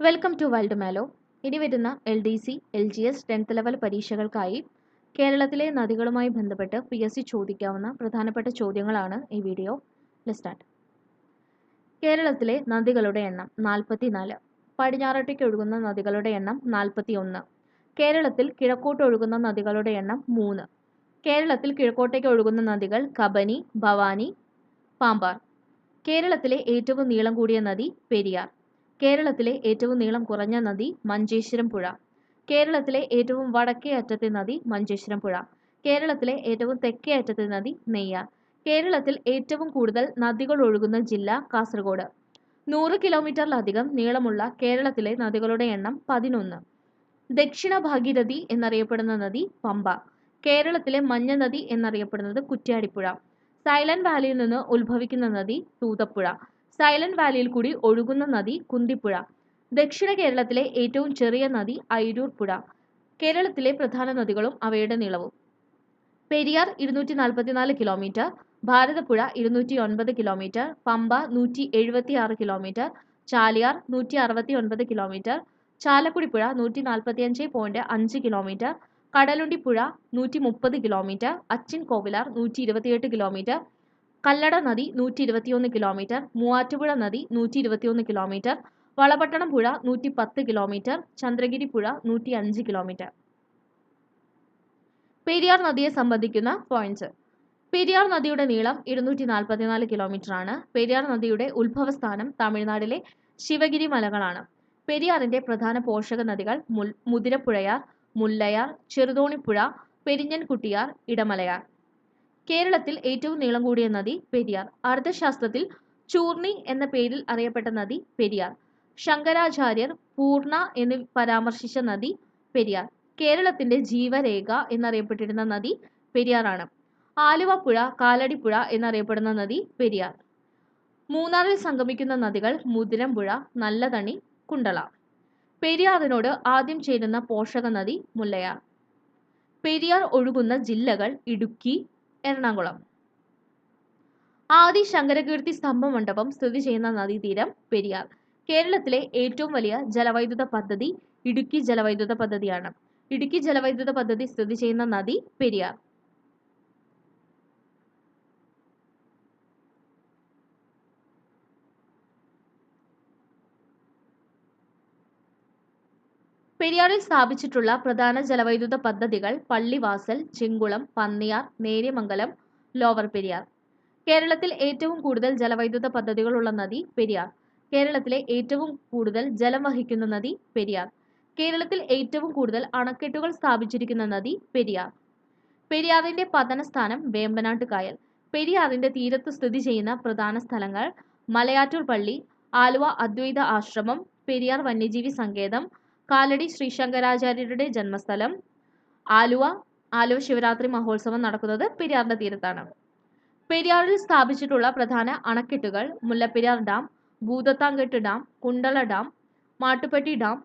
Welcome to wild mallow ഇനി വരുന്ന L D C L G S tenth level പരീക്ഷകൾക്കായി കേരളത്തിലെ നദികളുമായി ബന്ധപ്പെട്ട് പി എസ് സി ചോദിക്കാവുന്ന പ്രധാനപ്പെട്ട ചോദ്യങ്ങളാണ് ഈ വീഡിയോ ലിസ്റ്റാർട്ട് കേരളത്തിലെ നദികളുടെ എണ്ണം നാൽപ്പത്തിനാല് പടിഞ്ഞാറോട്ടേക്ക് ഒഴുകുന്ന നദികളുടെ എണ്ണം നാൽപ്പത്തി ഒന്ന് കേരളത്തിൽ കിഴക്കോട്ട് ഒഴുകുന്ന നദികളുടെ എണ്ണം മൂന്ന്. കേരളത്തിൽ കിഴക്കോട്ടേക്ക് ഒഴുകുന്ന നദികൾ കബനി ഭവാനി പാമ്പാർ. കേരളത്തിലെ ഏറ്റവും നീളം കൂടിയ നദി പെരിയാർ. കേരളത്തിലെ ഏറ്റവും നീളം കുറഞ്ഞ നദി മഞ്ചേശ്വരം പുഴ. കേരളത്തിലെ ഏറ്റവും വടക്കേ അറ്റത്തെ നദി മഞ്ചേശ്വരം പുഴ. കേരളത്തിലെ ഏറ്റവും തെക്കേ അറ്റത്തെ നദി നെയ്യാർ. കേരളത്തിൽ ഏറ്റവും കൂടുതൽ നദികൾ ഒഴുകുന്ന ജില്ല കാസർഗോഡ്. നൂറ് കിലോമീറ്ററിലധികം നീളമുള്ള കേരളത്തിലെ നദികളുടെ എണ്ണം പതിനൊന്ന്. ദക്ഷിണ ഭാഗീരഥി എന്നറിയപ്പെടുന്ന നദി പമ്പ. കേരളത്തിലെ മഞ്ഞ നദി എന്നറിയപ്പെടുന്നത് കുറ്റ്യാടിപ്പുഴ. സൈലന്റ് വാലിയിൽ നിന്ന് ഉത്ഭവിക്കുന്ന നദി തൂതപ്പുഴ. സൈലന്റ് വാലിയിൽ കൂടി ഒഴുകുന്ന നദി കുന്തിപ്പുഴ. ദക്ഷിണ കേരളത്തിലെ ഏറ്റവും ചെറിയ നദി അയിരൂർ പുഴ. കേരളത്തിലെ പ്രധാന നദികളും അവയുടെ നീളവും. പെരിയാർ ഇരുന്നൂറ്റി നാൽപ്പത്തിനാല് കിലോമീറ്റർ ഭാരതപ്പുഴ ഇരുന്നൂറ്റി ഒൻപത് കിലോമീറ്റർ പമ്പ നൂറ്റി എഴുപത്തി ആറ് കിലോമീറ്റർ ചാലിയാർ നൂറ്റി അറുപത്തി ഒൻപത് കിലോമീറ്റർ ചാലക്കുടിപ്പുഴ നൂറ്റി നാൽപ്പത്തി അഞ്ച് പോയിന്റ് അഞ്ച് കിലോമീറ്റർ കടലുണ്ടിപ്പുഴ നൂറ്റി മുപ്പത് കിലോമീറ്റർ അച്ചിൻ കോവിലാർ നൂറ്റി ഇരുപത്തിയെട്ട് കിലോമീറ്റർ കല്ലട നദി നൂറ്റി ഇരുപത്തിയൊന്ന് കിലോമീറ്റർ മൂവാറ്റുപുഴ നദി നൂറ്റി ഇരുപത്തിയൊന്ന് കിലോമീറ്റർ വളപട്ടണം പുഴ നൂറ്റി പത്ത് കിലോമീറ്റർ ചന്ദ്രഗിരി പുഴ നൂറ്റി അഞ്ച് കിലോമീറ്റർ പെരിയാർ നദിയെ സംബന്ധിക്കുന്ന പോയിന്റ്സ് പെരിയാർ നദിയുടെ നീളം ഇരുന്നൂറ്റി നാൽപ്പത്തിനാല് കിലോമീറ്റർ ആണ്. പെരിയാർ നദിയുടെ ഉത്ഭവസ്ഥാനം തമിഴ്നാട്ടിലെ ശിവഗിരി മലകളാണ്. പെരിയാറിന്റെ പ്രധാന പോഷക നദികൾ മുൽ മുതിരപ്പുഴയാർ മുല്ലയാർ ചെറുതോണിപ്പുഴ പെരിഞ്ഞൻകുട്ടിയാർ ഇടമലയാർ. കേരളത്തിൽ ഏറ്റവും നീളം കൂടിയ നദി പെരിയാർ. അർത്ഥശാസ്ത്രത്തിൽ ചൂർണി എന്ന പേരിൽ അറിയപ്പെട്ട നദി പെരിയാർ. ശങ്കരാചാര്യർ പൂർണ എന്ന് പരാമർശിച്ച നദി പെരിയാർ. കേരളത്തിന്റെ ജീവരേഖ എന്നറിയപ്പെട്ടിരുന്ന നദി പെരിയാറാണ്. ആലുവ പുഴ കാലടിപ്പുഴ എന്നറിയപ്പെടുന്ന നദി പെരിയാർ. മൂന്നാറിൽ സംഗമിക്കുന്ന നദികൾ മുതിരമ്പുഴ നല്ലതണി കുണ്ടള. പെരിയാറിനോട് ആദ്യം ചേരുന്ന പോഷക നദി മുല്ലയാർ. പെരിയാർ ഒഴുകുന്ന ജില്ലകൾ ഇടുക്കി എറണാകുളം. ആദി ശങ്കരകീർത്തി സ്തംഭ മണ്ഡപം സ്ഥിതി ചെയ്യുന്ന നദീതീരം പെരിയാർ. കേരളത്തിലെ ഏറ്റവും വലിയ ജലവൈദ്യുത പദ്ധതി ഇടുക്കി ജലവൈദ്യുത പദ്ധതിയാണ്. ഇടുക്കി ജലവൈദ്യുത പദ്ധതി സ്ഥിതി ചെയ്യുന്ന നദി പെരിയാർ. പെരിയാറിൽ സ്ഥാപിച്ചിട്ടുള്ള പ്രധാന ജലവൈദ്യുത പദ്ധതികൾ പള്ളിവാസൽ ചിങ്കുളം പന്നിയാർ നേര്യമംഗലം ലോവർ പെരിയാർ. കേരളത്തിൽ ഏറ്റവും കൂടുതൽ ജലവൈദ്യുത പദ്ധതികളുള്ള നദി പെരിയാർ. കേരളത്തിലെ ഏറ്റവും കൂടുതൽ ജലം വഹിക്കുന്ന നദി പെരിയാർ. കേരളത്തിൽ ഏറ്റവും കൂടുതൽ അണക്കെട്ടുകൾ സ്ഥാപിച്ചിരിക്കുന്ന നദി പെരിയാർ. പെരിയാറിന്റെ പതനസ്ഥാനം വേമ്പനാട്ട് കായൽ. പെരിയാറിന്റെ തീരത്ത് സ്ഥിതി ചെയ്യുന്ന പ്രധാന സ്ഥലങ്ങൾ മലയാറ്റൂർ പള്ളി ആലുവ അദ്വൈത ആശ്രമം പെരിയാർ വന്യജീവി സങ്കേതം കാലടി ശ്രീ ശങ്കരാചാര്യരുടെ ജന്മസ്ഥലം. ആലുവ ആലുവ ശിവരാത്രി മഹോത്സവം നടക്കുന്നത് പെരിയാറിന്റെ തീരത്താണ്. പെരിയാറിൽ സ്ഥാപിച്ചിട്ടുള്ള പ്രധാന അണക്കെട്ടുകൾ Mullaperiyar dam Bhoothathankettu dam Kundala dam Mattupetty dam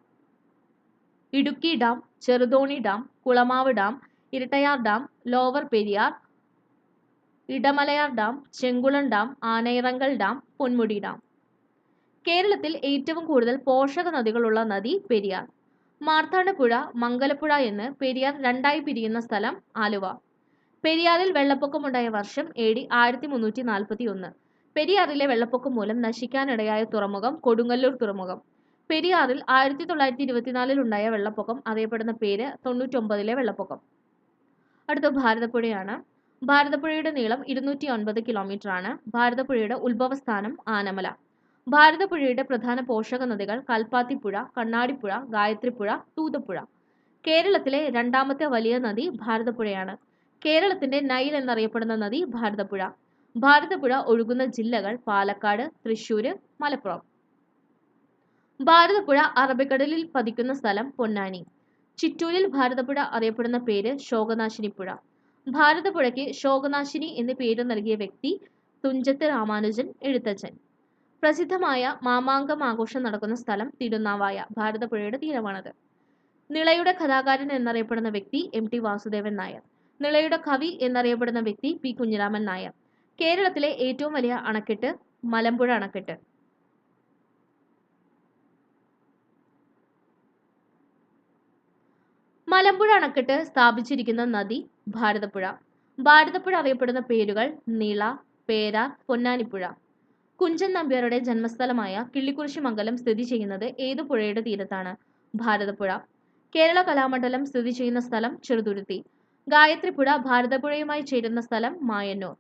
Idukki dam Cheruthoni dam Kulamavu dam Erattayar dam lower Periyar Idamalayar dam Chenkulam dam Anayirangal dam Ponmudi dam. കേരളത്തിൽ ഏറ്റവും കൂടുതൽ പോഷക നദികളുള്ള നദി പെരിയാർ. മാർത്താണ്ഡപ്പുഴ മംഗലപ്പുഴ എന്ന് പെരിയാർ രണ്ടായി പിരിയുന്ന സ്ഥലം ആലുവ. പെരിയാറിൽ വെള്ളപ്പൊക്കമുണ്ടായ വർഷം എ ഡി ആയിരത്തി മുന്നൂറ്റി നാൽപ്പത്തി ഒന്ന് പെരിയാറിലെ വെള്ളപ്പൊക്കം മൂലം നശിക്കാനിടയായ തുറമുഖം കൊടുങ്ങല്ലൂർ തുറമുഖം. പെരിയാറിൽ ആയിരത്തി തൊള്ളായിരത്തി ഇരുപത്തിനാലിൽ ഉണ്ടായ വെള്ളപ്പൊക്കം അറിയപ്പെടുന്ന പേര് തൊണ്ണൂറ്റൊമ്പതിലെ വെള്ളപ്പൊക്കം. അടുത്ത ഭാരതപ്പുഴയാണ്. ഭാരതപ്പുഴയുടെ നീളം ഇരുന്നൂറ്റി ഒൻപത് കിലോമീറ്റർ ആണ് ഭാരതപ്പുഴയുടെ ഉത്ഭവസ്ഥാനം ആനമല. ഭാരതപ്പുഴയുടെ പ്രധാന പോഷക നദികൾ കൽപ്പാത്തിപ്പുഴ കണ്ണാടിപ്പുഴ ഗായത്രിപ്പുഴ തൂതപ്പുഴ കേരളത്തിലെ രണ്ടാമത്തെ വലിയ നദി ഭാരതപ്പുഴയാണ്. കേരളത്തിന്റെ നൈൽ എന്നറിയപ്പെടുന്ന നദി ഭാരതപ്പുഴ. ഭാരതപ്പുഴ ഒഴുകുന്ന ജില്ലകൾ പാലക്കാട് തൃശൂർ മലപ്പുറം. ഭാരതപ്പുഴ അറബിക്കടലിൽ പതിക്കുന്ന സ്ഥലം പൊന്നാനി. ചിറ്റൂരിൽ ഭാരതപ്പുഴ അറിയപ്പെടുന്ന പേര് ശോകനാശിനിപ്പുഴ. ഭാരതപ്പുഴയ്ക്ക് ശോകനാശിനി എന്ന് പേര് നൽകിയ വ്യക്തി തുഞ്ചത്ത് രാമാനുജൻ എഴുത്തച്ഛൻ. പ്രസിദ്ധമായ മാമാങ്കം ആഘോഷം നടക്കുന്ന സ്ഥലം തിരുനാവായ ഭാരതപ്പുഴയുടെ തീരമാണത്. നിളയുടെ കഥാകാരൻ എന്നറിയപ്പെടുന്ന വ്യക്തി എം ടി വാസുദേവൻ നായർ. നിളയുടെ കവി എന്നറിയപ്പെടുന്ന വ്യക്തി പി കുഞ്ഞിരാമൻ നായർ. കേരളത്തിലെ ഏറ്റവും വലിയ അണക്കെട്ട് മലമ്പുഴ അണക്കെട്ട്. മലമ്പുഴ അണക്കെട്ട് സ്ഥാപിച്ചിരിക്കുന്ന നദി ഭാരതപ്പുഴ. ഭാരതപ്പുഴ അറിയപ്പെടുന്ന പേരുകൾ നീള പേര പൊന്നാനിപ്പുഴ. കുഞ്ചൻ നമ്പ്യാരുടെ ജന്മസ്ഥലമായ കിള്ളിക്കുറിശി മംഗലം സ്ഥിതി ചെയ്യുന്നത് ഏത് പുഴയുടെ തീരത്താണ്? ഭാരതപ്പുഴ. കേരള കലാമണ്ഡലം സ്ഥിതി ചെയ്യുന്ന സ്ഥലം ചെറുതുരുത്തി. ഗായത്രിപ്പുഴ ഭാരതപ്പുഴയുമായി ചേരുന്ന സ്ഥലം മായന്നൂർ.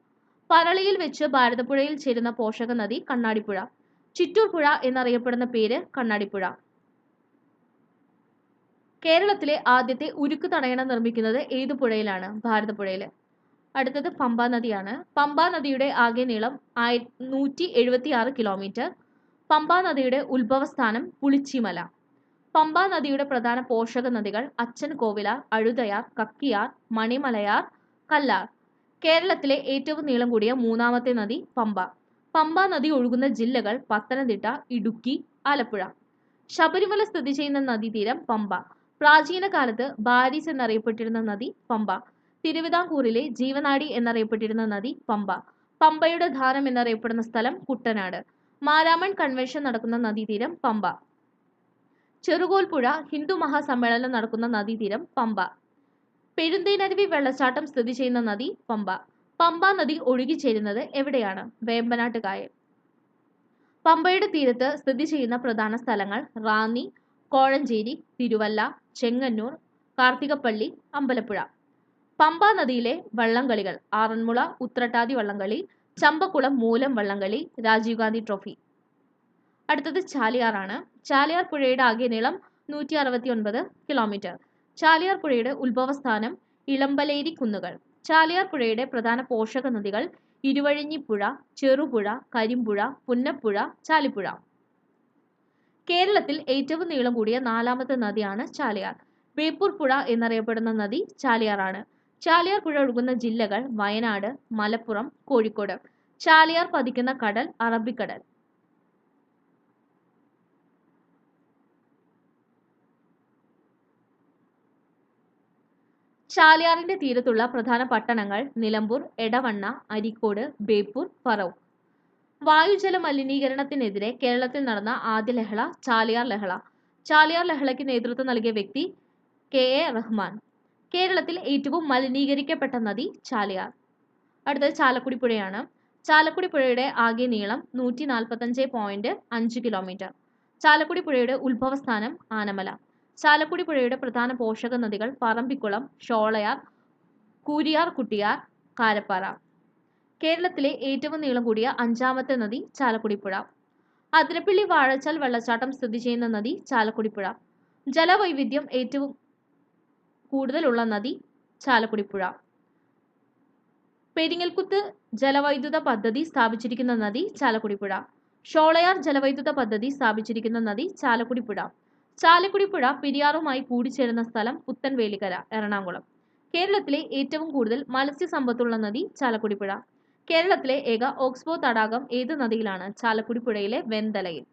പറളിയിൽ വെച്ച് ഭാരതപ്പുഴയിൽ ചേരുന്ന പോഷക നദി കണ്ണാടിപ്പുഴ. ചിറ്റൂർ പുഴ എന്നറിയപ്പെടുന്ന പേര് കണ്ണാടിപ്പുഴ. കേരളത്തിലെ ആദ്യത്തെ ഉരുക്ക് തടയണ നിർമ്മിക്കുന്നത് ഏതു പുഴയിലാണ്? ഭാരതപ്പുഴയിൽ അടുത്തത് പമ്പ നദിയാണ്. പമ്പ നദിയുടെ ആകെ നീളം ആയി നൂറ്റി എഴുപത്തി ആറ് കിലോമീറ്റർ. പമ്പ നദിയുടെ ഉത്ഭവസ്ഥാനം പുളിച്ചിമല. പമ്പ നദിയുടെ പ്രധാന പോഷക നദികൾ അച്ഛൻ കോവിലാർ അഴുതയാർ കക്കിയാർ മണിമലയാർ കല്ലാർ. കേരളത്തിലെ ഏറ്റവും നീളം കൂടിയ മൂന്നാമത്തെ നദി പമ്പ. പമ്പ നദി ഒഴുകുന്ന ജില്ലകൾ പത്തനംതിട്ട ഇടുക്കി ആലപ്പുഴ. ശബരിമല സ്ഥിതി ചെയ്യുന്ന നദീതീരം പമ്പ. പ്രാചീന കാലത്ത് ബാരിസ് എന്നറിയപ്പെട്ടിരുന്ന നദി പമ്പ. തിരുവിതാംകൂറിലെ ജീവനാടി എന്നറിയപ്പെട്ടിരുന്ന നദി പമ്പ. പമ്പയുടെ ധാരം എന്നറിയപ്പെടുന്ന സ്ഥലം കുട്ടനാട്. മാരാമൺ കൺവെൻഷൻ നടക്കുന്ന നദീതീരം പമ്പ. ചെറുകോൽപ്പുഴ ഹിന്ദു മഹാസമ്മേളനം നടക്കുന്ന നദീതീരം പമ്പ. പെരുന്തേനരുവി വെള്ളച്ചാട്ടം സ്ഥിതി ചെയ്യുന്ന നദി പമ്പ. പമ്പ നദി ഒഴുകിച്ചേരുന്നത് എവിടെയാണ്? വേമ്പനാട്ട് കായൽ. പമ്പയുടെ തീരത്ത് സ്ഥിതി ചെയ്യുന്ന പ്രധാന സ്ഥലങ്ങൾ റാന്നി കോഴഞ്ചേരി തിരുവല്ല ചെങ്ങന്നൂർ കാർത്തികപ്പള്ളി അമ്പലപ്പുഴ. പമ്പ നദിയിലെ വള്ളംകളികൾ ആറന്മുള ഉത്രട്ടാതി വള്ളംകളി ചമ്പക്കുളം മൂലം വള്ളംകളി രാജീവ് ഗാന്ധി ട്രോഫി. അടുത്തത് ചാലിയാറാണ് ചാലിയാർ പുഴയുടെ ആകെ നീളം നൂറ്റി അറുപത്തി ഒൻപത് കിലോമീറ്റർ. ചാലിയാർ പുഴയുടെ ഉത്ഭവസ്ഥാനം ഇളമ്പലേരി കുന്നുകൾ. ചാലിയാർ പുഴയുടെ പ്രധാന പോഷക നദികൾ ഇരുവഴിഞ്ഞിപ്പുഴ ചെറുപുഴ കരിമ്പുഴ പുന്നപ്പുഴ ചാലിപ്പുഴ. കേരളത്തിൽ ഏറ്റവും നീളം കൂടിയ നാലാമത്തെ നദിയാണ് ചാലിയാർ. ബേപ്പൂർ പുഴ എന്നറിയപ്പെടുന്ന നദി ചാലിയാറാണ് ചാലിയാർ പുഴ ഒഴുകുന്ന ജില്ലകൾ വയനാട് മലപ്പുറം കോഴിക്കോട്. ചാലിയാർ പതിക്കുന്ന കടൽ അറബിക്കടൽ. ചാലിയാറിന്റെ തീരത്തുള്ള പ്രധാന പട്ടണങ്ങൾ നിലമ്പൂർ എടവണ്ണ അരിക്കോട് ബേപ്പൂർ പറവ് വായുജല മലിനീകരണത്തിനെതിരെ കേരളത്തിൽ നടന്ന ആദ്യ ലഹള ചാലിയാർ ലഹള. ചാലിയാർ ലഹളയ്ക്ക് നേതൃത്വം നൽകിയ വ്യക്തി കെ എ റഹ്മാൻ. കേരളത്തിൽ ഏറ്റവും മലിനീകരിക്കപ്പെട്ട നദി ചാലിയാർ. അടുത്തത് ചാലക്കുടി പുഴയാണ്. ചാലക്കുടി പുഴയുടെ ആകെ നീളം നൂറ്റി നാൽപ്പത്തഞ്ച് പോയിന്റ് അഞ്ച് കിലോമീറ്റർ. ചാലക്കുടി പുഴയുടെ ഉത്ഭവസ്ഥാനം ആനമല. ചാലക്കുടി പുഴയുടെ പ്രധാന പോഷക നദികൾ പറമ്പിക്കുളം ഷോളയാർ കൂരിയാർ കുട്ടിയാർ കാരപ്പാറ. കേരളത്തിലെ ഏറ്റവും നീളം കൂടിയ അഞ്ചാമത്തെ നദി ചാലക്കുടി പുഴ. അതിരപ്പള്ളി വാഴച്ചാൽ വെള്ളച്ചാട്ടം സ്ഥിതി ചെയ്യുന്ന നദി ചാലക്കുടി പുഴ. ജലവൈവിധ്യം ഏറ്റവും കൂടുതലുള്ള നദി ചാലക്കുടി പുഴ പെരിങ്ങൽകുത്ത് ജലവൈദ്യുത പദ്ധതി സ്ഥാപിച്ചിരിക്കുന്ന നദി ചാലക്കുടി പുഴ ഷോളയാർ ജലവൈദ്യുത പദ്ധതി സ്ഥാപിച്ചിരിക്കുന്ന നദി ചാലക്കുടി പുഴ ചാലക്കുടി പുഴ പെരിയാറുമായി കൂടിച്ചേരുന്ന സ്ഥലം പുത്തൻവേലിക്കര എറണാകുളം. കേരളത്തിലെ ഏറ്റവും കൂടുതൽ മത്സ്യസമ്പത്തുള്ള നദി ചാലക്കുടി പുഴ കേരളത്തിലെ ഏക ഓക്സ്ബോ തടാകം ഏത് നദിയിലാണ്? ചാലക്കുടി പുഴയിലെ വെന്തലയിൽ.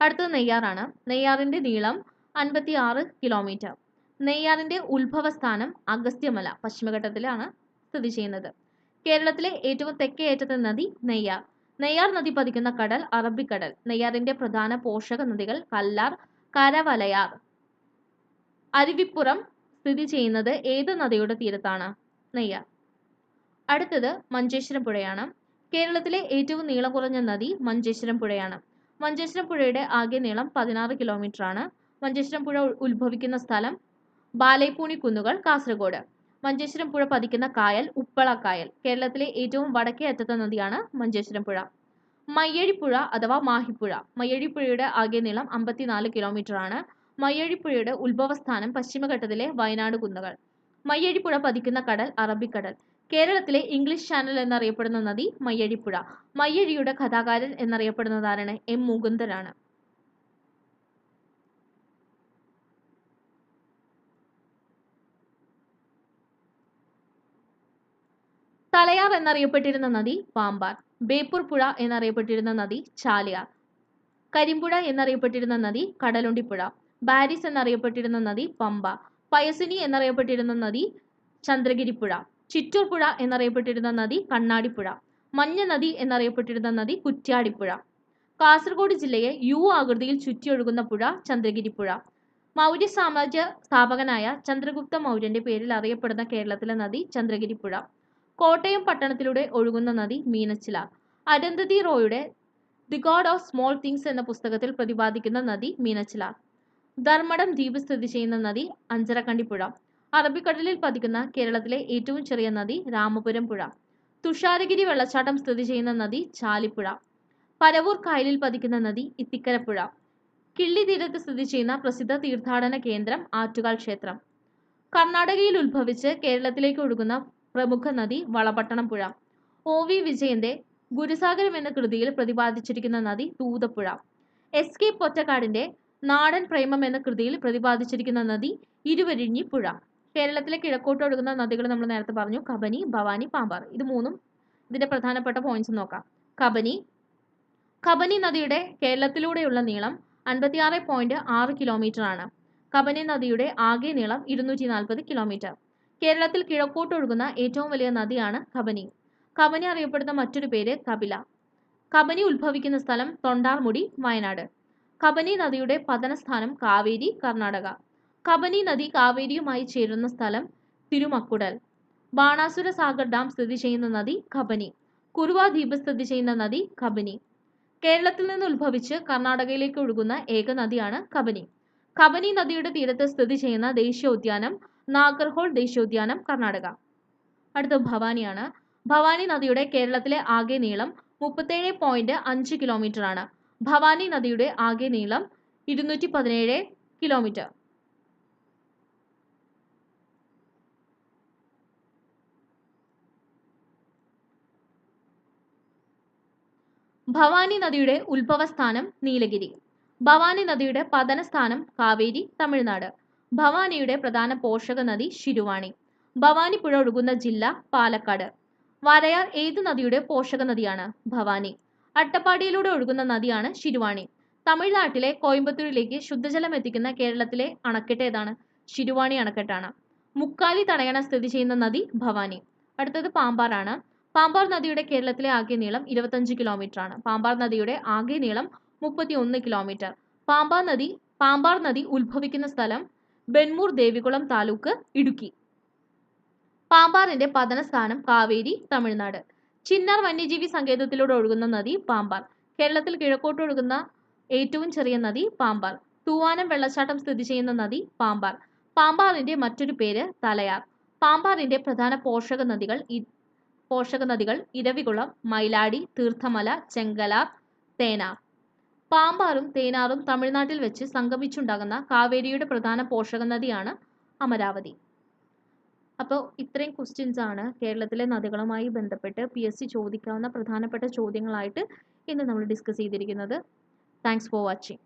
അടുത്തത് നെയ്യാറാണ്. നെയ്യാറിന്റെ നീളം അൻപത്തി ആറ് കിലോമീറ്റർ. നെയ്യാറിന്റെ ഉത്ഭവസ്ഥാനം അഗസ്ത്യമല പശ്ചിമഘട്ടത്തിലാണ് സ്ഥിതി ചെയ്യുന്നത്. കേരളത്തിലെ ഏറ്റവും തെക്കേ ഏറ്റത്തെ നദി നെയ്യാർ. നെയ്യാർ നദി പതിക്കുന്ന കടൽ അറബിക്കടൽ. നെയ്യാറിന്റെ പ്രധാന പോഷക നദികൾ കല്ലാർ കരവലയാർ. അരുവിപ്പുറം സ്ഥിതി ചെയ്യുന്നത് ഏത് നദിയുടെ തീരത്താണ്? നെയ്യാർ. അടുത്തത് മഞ്ചേശ്വരം പുഴയാണ്. കേരളത്തിലെ ഏറ്റവും നീളം കുറഞ്ഞ നദി മഞ്ചേശ്വരം പുഴയാണ്. മഞ്ചേശ്വരം പുഴയുടെ ആകെ നീളം പതിനാറ് കിലോമീറ്റർ ആണ്. മഞ്ചേശ്വരം പുഴ ഉത്ഭവിക്കുന്ന സ്ഥലം ബാലൈപ്പൂണി കുന്നുകൾ കാസർഗോഡ്. മഞ്ചേശ്വരം പുഴ പതിക്കുന്ന കായൽ ഉപ്പള കായൽ. കേരളത്തിലെ ഏറ്റവും വടക്കേ അറ്റത്തെ നദിയാണ് മഞ്ചേശ്വരം പുഴ. മയ്യഴിപ്പുഴ അഥവാ മാഹിപ്പുഴ. മയ്യഴിപ്പുഴയുടെ ആകെ നീളം അമ്പത്തിനാല് കിലോമീറ്റർ ആണ് മയ്യഴിപ്പുഴയുടെ ഉത്ഭവസ്ഥാനം പശ്ചിമഘട്ടത്തിലെ വയനാട് കുന്നുകൾ. മയ്യഴിപ്പുഴ പതിക്കുന്ന കടൽ അറബിക്കടൽ. കേരളത്തിലെ ഇംഗ്ലീഷ് ചാനൽ എന്നറിയപ്പെടുന്ന നദി മയ്യഴിപ്പുഴ. മയ്യഴിയുടെ കഥാകാരൻ എന്നറിയപ്പെടുന്നതാരാണ്? എം. മുകുന്ദനാണ്. തലയാർ എന്നറിയപ്പെട്ടിരുന്ന നദി പാമ്പാർ ബേപ്പൂർ പുഴ എന്നറിയപ്പെട്ടിരുന്ന നദി ചാലിയാർ കരിമ്പുഴ എന്നറിയപ്പെട്ടിരുന്ന നദി കടലുണ്ടിപ്പുഴ ബാരിസ് എന്നറിയപ്പെട്ടിരുന്ന നദി പമ്പ പയസിനി എന്നറിയപ്പെട്ടിരുന്ന നദി ചന്ദ്രഗിരിപ്പുഴ ചിറ്റൂർ പുഴ എന്നറിയപ്പെട്ടിരുന്ന നദി കണ്ണാടിപ്പുഴ മഞ്ഞ നദി എന്നറിയപ്പെട്ടിരുന്ന നദി കുറ്റ്യാടിപ്പുഴ കാസർഗോഡ് ജില്ലയെ യു ആകൃതിയിൽ ചുറ്റിയൊഴുകുന്ന പുഴ ചന്ദ്രഗിരിപ്പുഴ. മൗര്യ സാമ്രാജ്യ സ്ഥാപകനായ ചന്ദ്രഗുപ്ത മൗര്യന്റെ പേരിൽ അറിയപ്പെടുന്ന കേരളത്തിലെ നദി ചന്ദ്രഗിരി പുഴ കോട്ടയം പട്ടണത്തിലൂടെ ഒഴുകുന്ന നദി മീനച്ചില. Arundhati റോയുടെ the god of small things എന്ന പുസ്തകത്തിൽ പ്രതിപാദിക്കുന്ന നദി മീനച്ചില. ധർമ്മടം ദ്വീപ് സ്ഥിതി ചെയ്യുന്ന നദി അഞ്ചരക്കണ്ടിപ്പുഴ. അറബിക്കടലിൽ പതിക്കുന്ന കേരളത്തിലെ ഏറ്റവും ചെറിയ നദി രാമപുരം പുഴ. തുഷാരഗിരി വെള്ളച്ചാട്ടം സ്ഥിതി ചെയ്യുന്ന നദി ചാലിപ്പുഴ. പരവൂർ കായലിൽ പതിക്കുന്ന നദി ഇത്തിക്കരപ്പുഴ. കിള്ളി തീരത്ത് സ്ഥിതി ചെയ്യുന്ന പ്രസിദ്ധ തീർത്ഥാടന കേന്ദ്രം ആറ്റുകാൽ ക്ഷേത്രം. കർണാടകയിൽ ഉത്ഭവിച്ച് കേരളത്തിലേക്ക് ഒഴുകുന്ന പ്രമുഖ നദി വളപട്ടണം പുഴ ഒ വി വിജയന്റെ ഗുരുസാഗരം എന്ന കൃതിയിൽ പ്രതിപാദിച്ചിരിക്കുന്ന നദി തൂതപ്പുഴ. എസ് കെ പൊറ്റക്കാടിന്റെ നാടൻ പ്രേമം എന്ന കൃതിയിൽ പ്രതിപാദിച്ചിരിക്കുന്ന നദി ഇരുവരിഞ്ഞി പുഴ കേരളത്തിലെ കിഴക്കോട്ട് ഒഴുകുന്ന നദികൾ നമ്മൾ നേരത്തെ പറഞ്ഞു. കബനി ഭവാനി പാമ്പാർ. ഇത് മൂന്നും ഇതിന്റെ പ്രധാനപ്പെട്ട പോയിന്റ്സ് നോക്കാം. കബനി. കബനി നദിയുടെ കേരളത്തിലൂടെയുള്ള നീളം അൻപത്തിയാറ് പോയിന്റ് ആറ് കിലോമീറ്റർ ആണ്. കബനി നദിയുടെ ആകെ നീളം ഇരുന്നൂറ്റി നാൽപ്പത് കിലോമീറ്റർ കേരളത്തിൽ കിഴക്കോട്ടൊഴുകുന്ന ഏറ്റവും വലിയ നദിയാണ് കബനി. കബനി അറിയപ്പെടുന്ന മറ്റൊരു പേര് കപില. കബനി ഉത്ഭവിക്കുന്ന സ്ഥലം തൊണ്ടാർമുടി വയനാട്. കബനി നദിയുടെ പതനസ്ഥാനം കാവേരി കർണാടക. കബനി നദി കാവേരിയുമായി ചേരുന്ന സ്ഥലം തിരുമക്കുടൽ. ബാണാസുര സാഗർ ഡാം സ്ഥിതി ചെയ്യുന്ന നദി കബനി. കുറുവ ദ്വീപ് സ്ഥിതി ചെയ്യുന്ന നദി കബനി. കേരളത്തിൽ നിന്ന് ഉത്ഭവിച്ച് കർണാടകയിലേക്ക് ഒഴുകുന്ന ഏക നദിയാണ് കബനി. കബനി നദിയുടെ തീരത്ത് സ്ഥിതി ചെയ്യുന്ന ദേശീയോദ്യാനം നാഗർഹോൾ ദേശീയോദ്യാനം കർണാടക. അടുത്ത ഭവാനിയാണ്. ഭവാനി നദിയുടെ കേരളത്തിലെ ആകെ നീളം മുപ്പത്തേഴ് പോയിന്റ് അഞ്ച് കിലോമീറ്റർ ആണ്. ഭവാനി നദിയുടെ ആകെ നീളം ഇരുന്നൂറ്റി പതിനേഴ് കിലോമീറ്റർ ഭവാനി നദിയുടെ ഉത്ഭവസ്ഥാനം നീലഗിരി. ഭവാനി നദിയുടെ പതനസ്ഥാനം കാവേരി തമിഴ്നാട്. ഭവാനിയുടെ പ്രധാന പോഷക നദി ശിരുവാണി. ഭവാനി പുഴ ഒഴുകുന്ന ജില്ല പാലക്കാട്. വരയാർ ഏത് നദിയുടെ പോഷക നദിയാണ് ഭവാനി. അട്ടപ്പാടിയിലൂടെ ഒഴുകുന്ന നദിയാണ് ശിരുവാണി. തമിഴ്നാട്ടിലെ കോയമ്പത്തൂരിലേക്ക് ശുദ്ധജലം എത്തിക്കുന്ന കേരളത്തിലെ അണക്കെട്ട് ഏതാണ് ശിരുവാണി അണക്കെട്ടാണ്. മുക്കാലി തടയണ സ്ഥിതി ചെയ്യുന്ന നദി ഭവാനി. അടുത്തത് പാമ്പാറാണ്. പാമ്പാർ നദിയുടെ കേരളത്തിലെ ആകെ നീളം ഇരുപത്തഞ്ച് കിലോമീറ്റർ ആണ് പാമ്പാർ നദിയുടെ ആകെ നീളം മുപ്പത്തി ഒന്ന് കിലോമീറ്റർ. പാമ്പാർ നദി പാമ്പാർ നദി ഉത്ഭവിക്കുന്ന സ്ഥലം ബെൻമൂർ ദേവികുളം താലൂക്ക് ഇടുക്കി. പാമ്പാറിന്റെ പതനസ്ഥാനം കാവേരി തമിഴ്നാട്. ചിന്നാർ വന്യജീവി സങ്കേതത്തിലൂടെ ഒഴുകുന്ന നദി പാമ്പാർ. കേരളത്തിൽ കിഴക്കോട്ട് ഒഴുകുന്ന ഏറ്റവും ചെറിയ നദി പാമ്പാർ. തൂവാനം വെള്ളച്ചാട്ടം സ്ഥിതി ചെയ്യുന്ന നദി പാമ്പാർ. പാമ്പാറിന്റെ മറ്റൊരു പേര് തലയാർ. പാമ്പാറിന്റെ പ്രധാന പോഷക നദികൾ പോഷക നദികൾ ഇരവികുളം മൈലാടി തീർത്ഥമല ചെങ്കലാർ തേനാർ. പാമ്പാറും തേനാറും തമിഴ്നാട്ടിൽ വെച്ച് സംഗമിച്ചുണ്ടാകുന്ന കാവേരിയുടെ പ്രധാന പോഷക നദിയാണ് അമരാവതി. അപ്പോൾ ഇത്രയും ക്വസ്റ്റ്യൻസ് ആണ് കേരളത്തിലെ നദികളുമായി ബന്ധപ്പെട്ട് പി എസ് സി ചോദിക്കാവുന്ന പ്രധാനപ്പെട്ട ചോദ്യങ്ങളായിട്ട് ഇന്ന് നമ്മൾ ഡിസ്കസ് ചെയ്തിരിക്കുന്നത്. Thanks for watching